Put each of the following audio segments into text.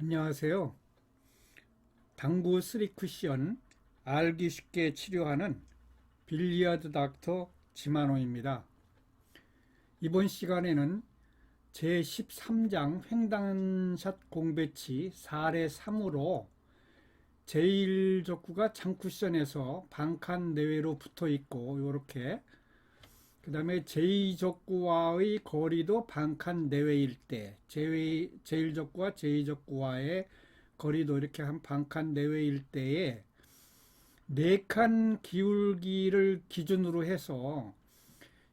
안녕하세요. 당구 3 쿠션 알기 쉽게 치료하는 빌리아드 닥터 지만호입니다. 이번 시간에는 제13장 횡단샷 공배치 사례 3으로 제1족구가 장쿠션에서 반칸 내외로 붙어 있고 이렇게 그 다음에 제2적구와의 거리도 반칸 내외일 때 제1적구와 제2적구와의 거리도 이렇게 한 반칸 내외일 때에 네 칸 기울기를 기준으로 해서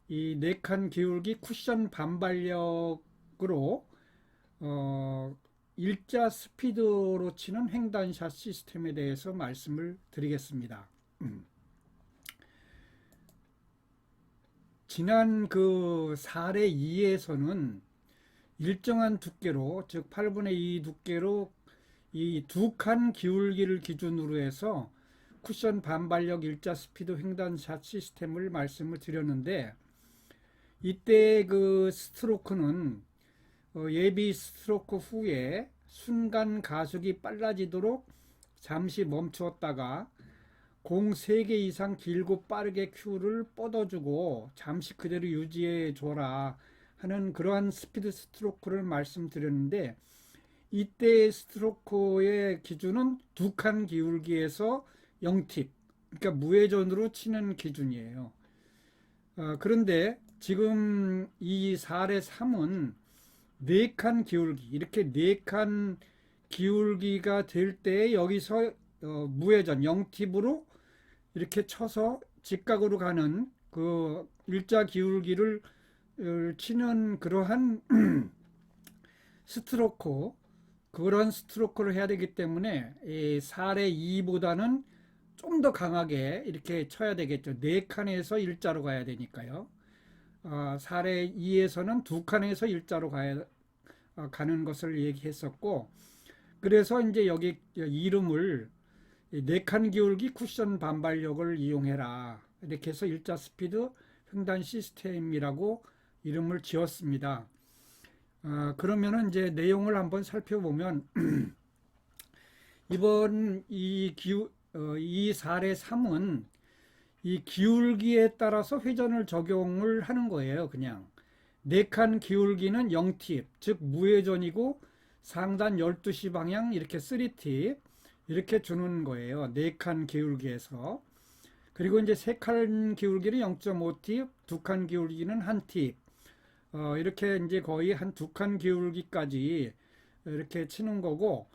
이 네 칸 기울기 쿠션 반발력으로 어, 일자 스피드로 치는 횡단샷 시스템에 대해서 말씀을 드리겠습니다. 지난 그 사례 2에서는 일정한 두께로 즉 8분의 2 두께로 이 두 칸 기울기를 기준으로 해서 쿠션 반발력 일자 스피드 횡단샷 시스템을 말씀을 드렸는데 이때 그 스트로크는 어, 예비 스트로크 후에 순간 가속이 빨라지도록 잠시 멈추었다가 공 3개 이상 길고 빠르게 큐를 뻗어주고 잠시 그대로 유지해 줘라 하는 그러한 스피드 스트로크를 말씀드렸는데 이때 스트로크의 기준은 두 칸 기울기에서 0팁 그러니까 무회전으로 치는 기준이에요. 어, 그런데 지금 이 사례 3은 네칸 기울기 이렇게 네칸 기울기가 될 때 여기서 어, 무회전 0팁으로 이렇게 쳐서 직각으로 가는 그 일자 기울기를 어, 치는 그러한 스트로크 그런 스트로크를 해야 되기 때문에 이 사례 2보다는 좀 더 강하게 이렇게 쳐야 되겠죠. 네 칸에서 일자로 가야 되니까요. 어, 사례 2에서는 두 칸에서 일자로 가야 어, 가는 것을 얘기했었고 그래서 이제 여기 이름을 네칸 기울기 쿠션 반발력을 이용해라 이렇게 해서 일자 스피드 횡단 시스템이라고 이름을 지었습니다. 어, 그러면은 이제 내용을 한번 살펴보면 이번 이 기우 어, 이 사례 3은 이 기울기에 따라서 회전을 적용을 하는 거예요. 그냥 네 칸 기울기는 0팁, 즉 무회전이고 상단 12시 방향 이렇게 3팁 이렇게 주는 거예요. 네 칸 기울기에서. 그리고 이제 세 칸 기울기는 0.5팁, 두 칸 기울기는 한 팁. 어, 이렇게 이제 거의 한 두 칸 기울기까지 이렇게 치는 거고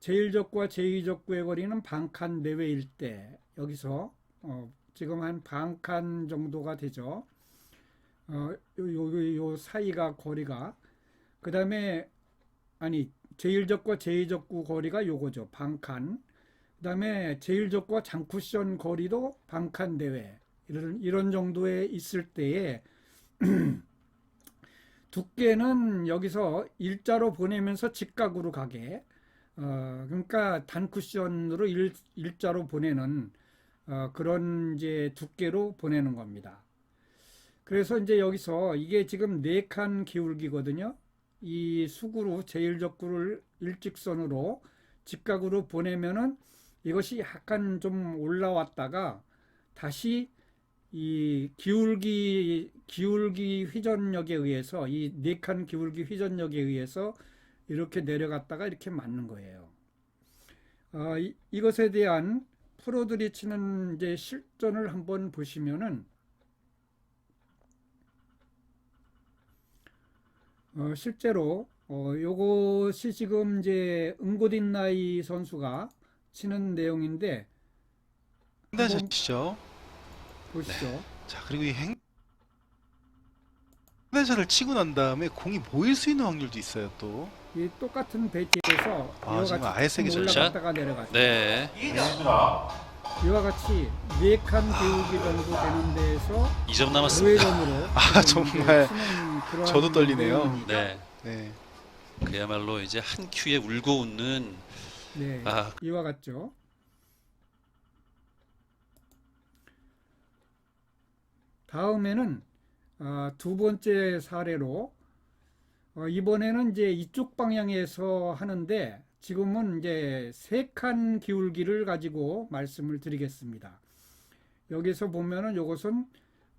제1적구와 제2적구의 거리는 반칸 내외일 때 여기서 어, 지금 한 반칸 정도가 되죠. 어, 요, 요, 요 사이가 거리가 그 다음에 아니 제1적과 제2적구 거리가 요거죠. 반칸 그 다음에 제1적과 장쿠션 거리도 반칸 내외 이런, 이런 정도에 있을 때에 두께는 여기서 일자로 보내면서 직각으로 가게 어, 그러니까 단쿠션으로 일, 일자로 보내는 어, 그런 이제 두께로 보내는 겁니다. 그래서 이제 여기서 이게 지금 네 칸 기울기거든요. 이 수구로 제1적구를 일직선으로 직각으로 보내면은 이것이 약간 좀 올라왔다가 다시 이 기울기 기울기 회전력에 의해서 이 네 칸 기울기 회전력에 의해서 이렇게 내려갔다가 이렇게 맞는 거예요. 어, 이, 이것에 대한 프로들이 치는 이제 실전을 한번 보시면은 어, 실제로 어, 요것이 지금 이제 은고딘 나이 선수가 치는 내용인데 횡단샷이죠. 보시죠. 자 그리고 이 횡... 횡단샷을 치고 난 다음에 공이 모일 수 있는 확률도 있어요 또. 이 똑같은 배치에서 아, 이와 같이 아예 세게? 올라갔다가 내려갔죠. 네. 이 와 같이 네칸 기울기 정도 되는 데에서 2점 남았습니다. 우회전으로 아, 정말 저도 떨리네요. 네. 네. 그야말로 이제 한 큐에 울고 웃는 네. 아, 이와 같죠. 다음에는 어, 두 번째 사례로 어, 이번에는 이제 이쪽 방향에서 하는데 지금은 이제 세 칸 기울기를 가지고 말씀을 드리겠습니다. 여기서 보면은 요것은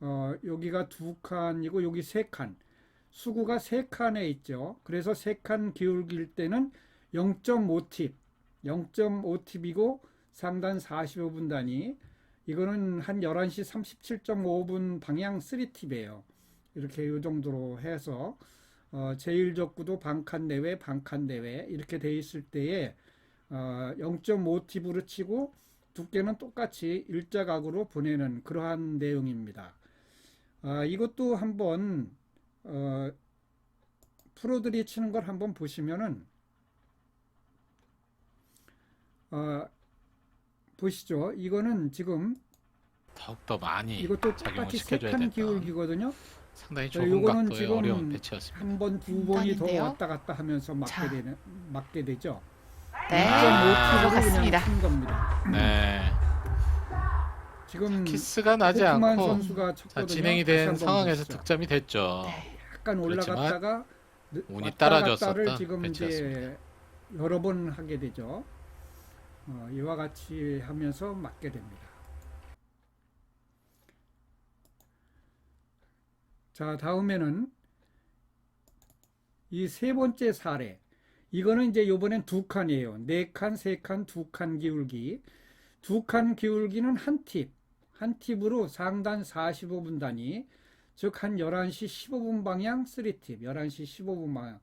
어, 여기가 두 칸이고 여기 세 칸. 수구가 세 칸에 있죠. 그래서 세 칸 기울길 때는 0.5팁, 0.5팁이고 상단 45분 단위. 이거는 한 11시 37.5분 방향 3팁이에요. 이렇게 이 정도로 해서 어, 제1적구도 반칸 내외, 반칸 내외 이렇게 돼 있을 때에 어, 0.5팁으로 치고 두께는 똑같이 일자각으로 보내는 그러한 내용입니다. 아, 이것도 한번 어, 프로들이 치는 걸 한번 보시면은 어, 보시죠. 이거는 지금 더욱더 많이 이것도 똑같이 세칸. 기울기거든요. 상당히 자, 좁은 요거는 각도의 지금 어려운 배치였습니다. 한 번, 두 번이 더. 왔다 갔다 하면서 맞게 자. 되는 맞게 되죠. 네, 2.5kg로 그냥 들어갔습니다. 친 겁니다. 네, 지금 키스가 나지 호프만 않고 선수가 자, 쳤거든요. 진행이 다시 된 한번 상황에서 보시죠. 득점이 됐죠. 네. 약간 그렇지만 올라갔다가 느- 운이 왔다 따라줬었던 갔다를 지금 이제 배치였습니다. 여러 번 하게 되죠. 어, 이와 같이 하면서 맞게 됩니다. 자, 다음에는 이 세 번째 사례. 이거는 이제 요번엔 두 칸이에요. 네 칸, 세 칸, 두 칸 기울기. 두 칸 기울기는 한 팁. 한 팁으로 상단 45분 단위. 즉 한 11시 15분 방향 3팁. 11시 15분 방향.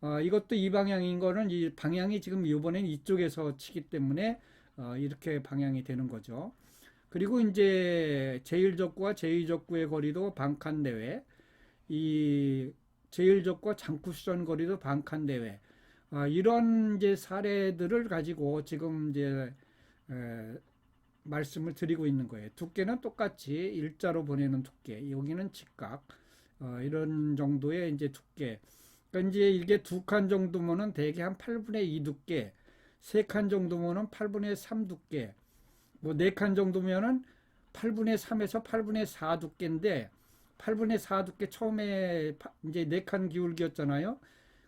어, 이것도 이 방향인 거는 이 방향이 지금 이번엔 이쪽에서 치기 때문에 어, 이렇게 방향이 되는 거죠. 그리고 이제 제1적구와 제2적구의 거리도 반칸 내외. 이 제1적과 장쿠션 거리도 반칸 내외. 아, 이런 이제 사례들을 가지고 지금 이제 에, 말씀을 드리고 있는 거예요. 두께는 똑같이 일자로 보내는 두께. 여기는 직각. 어, 이런 정도의 이제 두께. 그러니까 이제 이게 두 칸 정도면은 대개 한 8분의 2 두께, 세 칸 정도면은 8분의 3 두께, 뭐 네 칸 정도면은 8분의 3에서 8분의 4 두께인데 8분의 4 두께 처음에 파- 이제 네 칸 기울기였잖아요.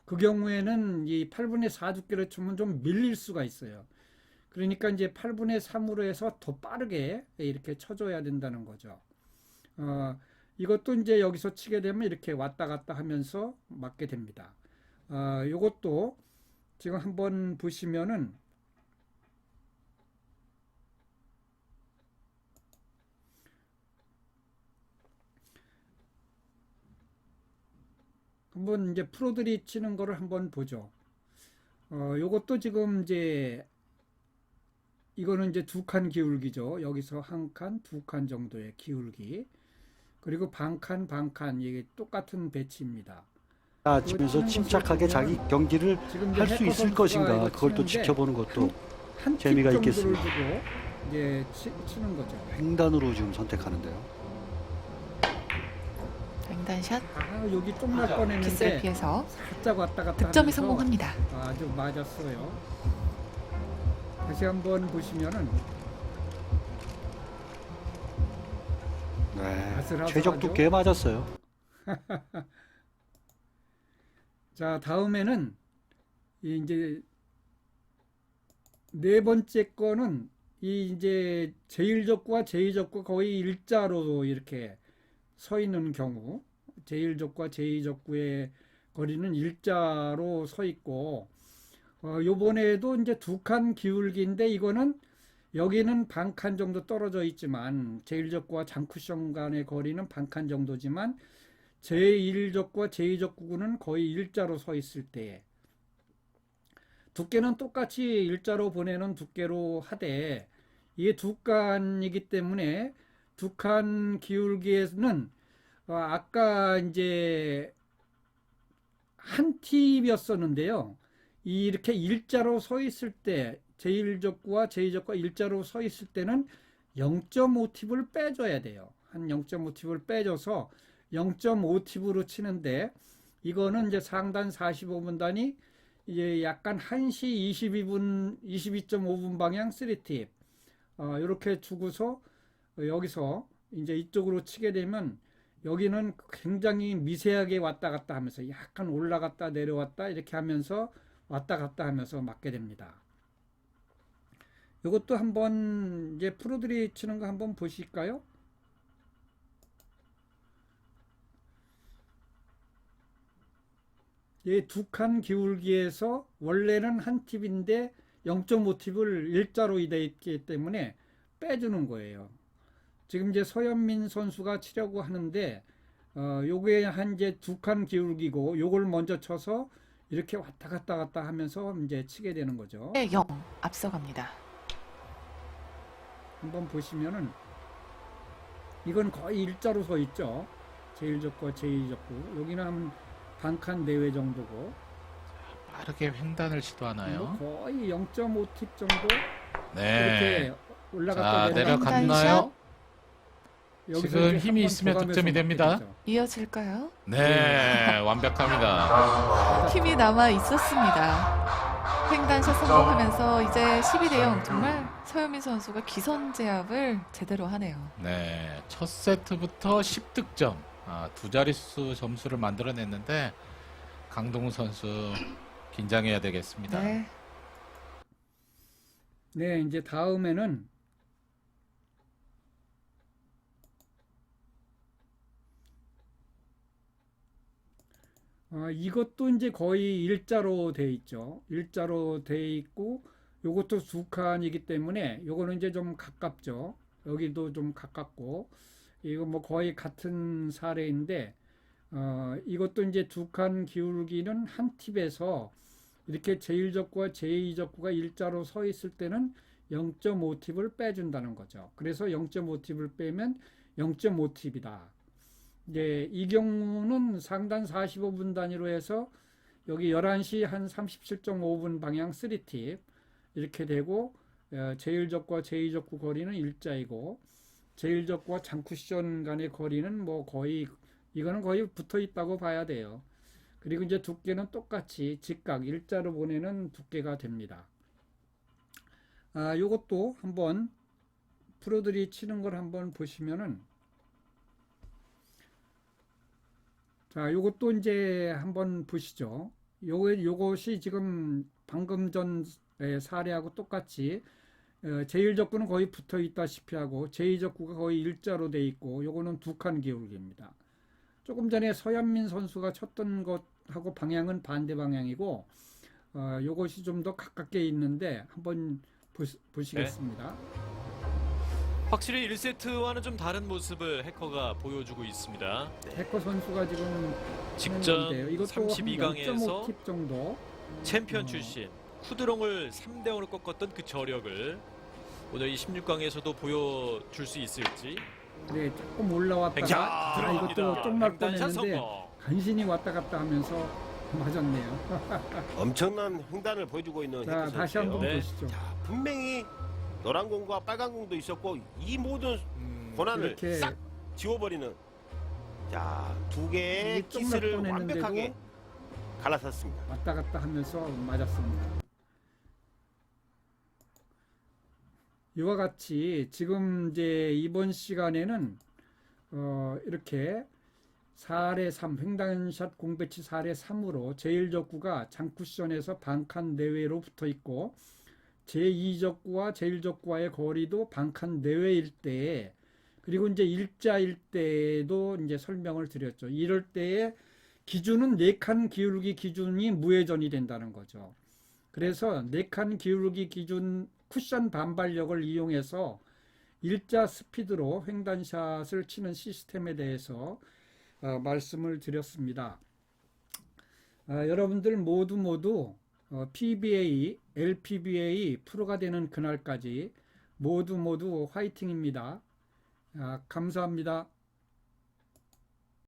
그 경우에는 이 8분의 4 두께로 치면 좀 밀릴 수가 있어요. 그러니까 이제 8분의 3으로 해서 더 빠르게 이렇게 쳐줘야 된다는 거죠. 어, 이것도 이제 여기서 치게 되면 이렇게 왔다 갔다 하면서 맞게 됩니다. 어, 요것도 지금 한번 보시면은 한번 이제 프로들이 치는 거를 한번 보죠. 어, 요것도 지금 이제 이거는 이제 두 칸 기울기죠. 여기서 한 칸, 두 칸 정도의 기울기. 그리고 반칸, 반칸 이게 똑같은 배치입니다. 아, 치면서 침착하게 자기 경기를 할 수 있을 것인가 그걸 또 지켜보는 것도 한팁 재미가 있겠습니다. 이제 치, 치는 거죠. 횡단으로 지금 선택하는데요. 횡단샷 아 여기 좀날 키스를 뻔했는데 피해서 살짝 왔다 갔다 득점에 하면서 성공합니다. 아주 맞았어요. 다시 한번 보시면은 네, 아슬아슬하죠? 최적 두께 맞았어요. 자 다음에는 이 이제 네 번째 거는 이 이제 제1적과 제2적과 거의 일자로 이렇게 서 있는 경우 제1적과 제2적구의 거리는 일자로 서 있고 어 요번에도 이제 두 칸 기울기인데 이거는 여기는 반 칸 정도 떨어져 있지만 제1적과 장쿠션 간의 거리는 반 칸 정도지만 제1적과 제2적구는 거의 일자로 서 있을 때 두께는 똑같이 일자로 보내는 두께로 하되 이게 두 칸이기 때문에 두 칸 기울기에는 어, 아까 이제 한 팁이었었는데요. 이렇게 일자로 서 있을 때 제1적구와 제2적구가 일자로 서 있을 때는 0.5팁을 빼줘야 돼요. 한 0.5팁을 빼줘서 0.5팁으로 치는데 이거는 이제 상단 45분 단위 이제 약간 1시 22분 22.5분 방향 3팁 어, 이렇게 주고서 여기서 이제 이쪽으로 치게 되면 여기는 굉장히 미세하게 왔다 갔다 하면서 약간 올라갔다 내려왔다 이렇게 하면서 왔다 갔다 하면서 맞게 됩니다. 이것도 한번 이제 프로들이 치는 거 한번 보실까요? 이두칸 기울기에서 원래는 한 팁인데 0.5팁을 일자로 돼 있기 때문에 빼주는 거예요. 지금 이제 서현민 선수가 치려고 하는데 어 요게 한 이제 두 칸 기울기고 요걸 먼저 쳐서 이렇게 왔다 갔다 갔다 하면서 이제 치게 되는 거죠. 0 앞서갑니다. 한번 보시면은 이건 거의 일자로 서 있죠. 제1적과 제2적구. 여기는 한 반칸 내외 정도고 빠르게 횡단을 뭐 시도하나요? 거의 0.5팁 정도 네. 이렇게 올라갔다 자, 내려갔나요? 지금 힘이 있으면 득점이 됩니다. 이어질까요? 네, 완벽합니다. 힘이 남아 있었습니다. 횡단샷 성공하면서 이제 12대 0 정말 서유민 선수가 기선 제압을 제대로 하네요. 네, 첫 세트부터 10득점, 아, 두 자릿수 점수를 만들어냈는데 강동우 선수 긴장해야 되겠습니다. 네. 네, 이제 다음에는 아, 이것도 이제 거의 일자로 돼 있죠. 일자로 돼 있고 요것도 두 칸이기 때문에 요거는 이제 좀 가깝죠. 여기도 좀 가깝고 이거 뭐 거의 같은 사례인데 어, 이것도 이제 두 칸 기울기는 한 팁에서 이렇게 제1적구와 제2적구가 일자로 서 있을 때는 0.5팁을 빼준다는 거죠. 그래서 0.5팁을 빼면 0.5팁이다. 이제 이 경우는 상단 45분 단위로 해서 여기 11시 한 37.5분 방향 3팁 이렇게 되고 어, 제1적과 제2적구 거리는 일자이고 제1적과 장쿠션 간의 거리는 뭐 거의 이거는 거의 붙어 있다고 봐야 돼요. 그리고 이제 두께는 똑같이 직각 일자로 보내는 두께가 됩니다. 아, 요것도 한번 프로들이 치는 걸 한번 보시면은 자, 요것도 이제 한번 보시죠. 요 요것이 지금 방금 전 사례하고 똑같이 어, 제1적구는 거의 붙어 있다시피 하고 제2적구가 거의 일자로 돼 있고 요거는 두 칸 기울기입니다. 조금 전에 서현민 선수가 쳤던 것하고 방향은 반대 방향이고 어, 요것이 좀 더 가깝게 있는데 한번 보시, 보시겠습니다. 확실히 1세트와는 좀 다른 모습을 해커가 보여주고 있습니다. 해커 선수가 지금 직전 하는 건데요. 이것도 32강에서 0.5팁 정도 챔피언 어. 출신 쿠드롱을 3대 0으로 꺾었던 그 저력을 오늘 이 16강에서도 보여줄 수 있을지. 네, 조금 올라왔다가 자, 아, 들어갑니다. 이것도 횡단샷 내는데 성공. 간신히 왔다 갔다 하면서 맞았네요. 엄청난 횡단을 보여주고 있는 자, 다시 선수예요. 한번 네. 보시죠. 자, 분명히 노란 공과 빨간 공도 있었고 이 모든 음, 권한을 이렇게 싹 지워버리는 자, 두 개의 이게 좀 키스를 맞고 냈는데도 완벽하게 갈라섰습니다. 왔다 갔다 하면서 맞았습니다. 이와 같이 지금 이제 이번 시간에는 어 이렇게 4례 3 횡단샷 공배치 4례 3으로 제1적구가 장쿠션에서 반칸 내외로 붙어 있고 제2적구와 제1적구와의 거리도 반칸 내외일 때 그리고 이제 일자일 때도 이제 설명을 드렸죠. 이럴 때에 기준은 네 칸 기울기 기준이 무회전이 된다는 거죠. 그래서 네 칸 기울기 기준 쿠션 반발력을 이용해서 일자 스피드로 횡단샷을 치는 시스템에 대해서 어, 말씀을 드렸습니다. 아, 여러분들 모두 모두 어, PBA, LPBA 프로가 되는 그날까지 모두 모두 화이팅입니다. 아, 감사합니다.